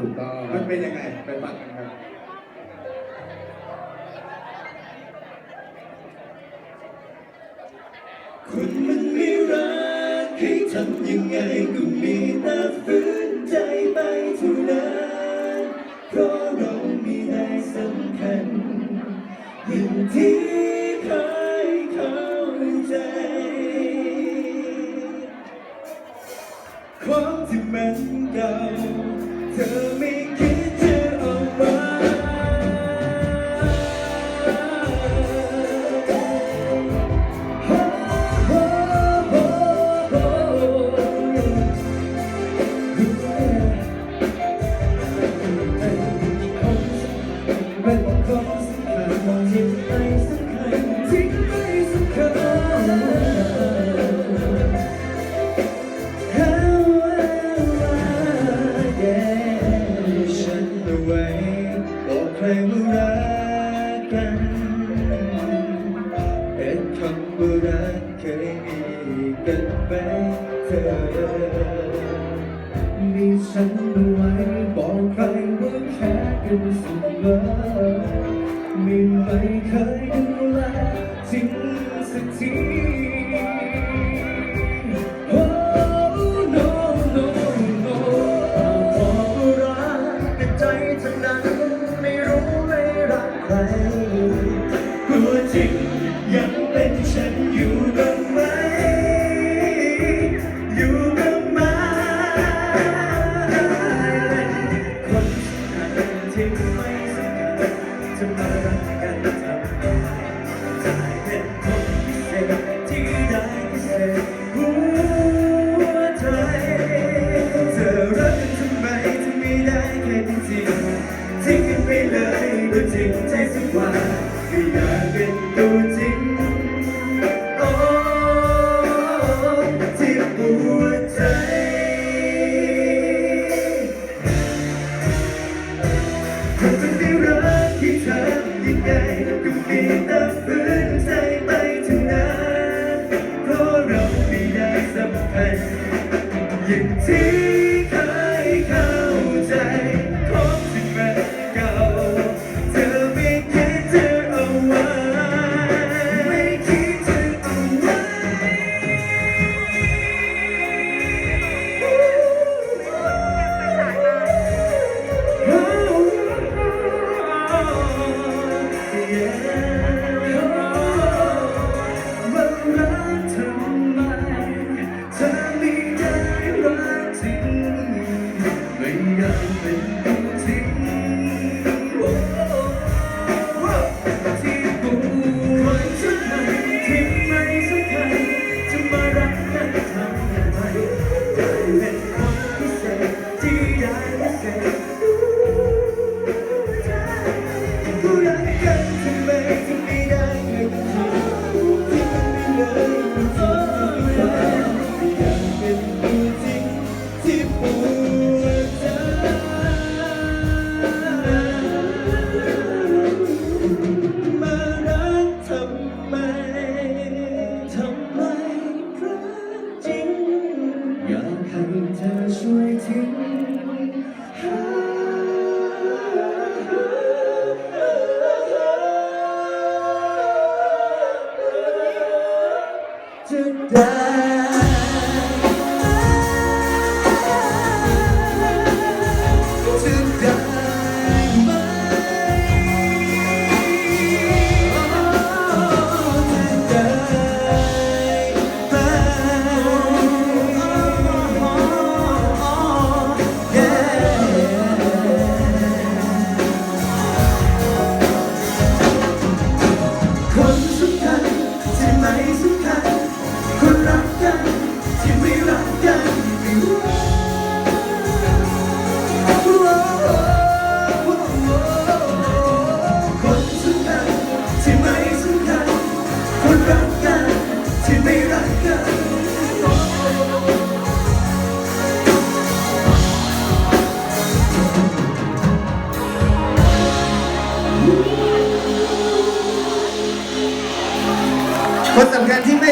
ถูกต้องมันเป็นยังไงไปฟังกันครับคนมันไม่รักให้ทำยังไงก็มีแต่ฝืนใจไปเท่านั้นเพราะเราไม่ได้สำคัญอย่างที่เคยเข้าใจ ความที่มันเก่า เธอไม่คิด รว่ารักกัน เป็นคำว่ารักเคยมีกันไหมเธอมีฉันเอาไว้บอกใครว่าแค่กันเสมอม่ไม่เคยดูแลจริงสักที Oh no no no บอกว่ารักแต่ใจเท่านั้น จะไม่รักที่เธอยังไงก็มีแต่ฝืนใจไปถึงนั้นเพราะเราไม่ได้สำคัญอย่างที่ เธอช่วยทิ้ง รักกันที่ไม่รักกันคนสำคัญที่ไม่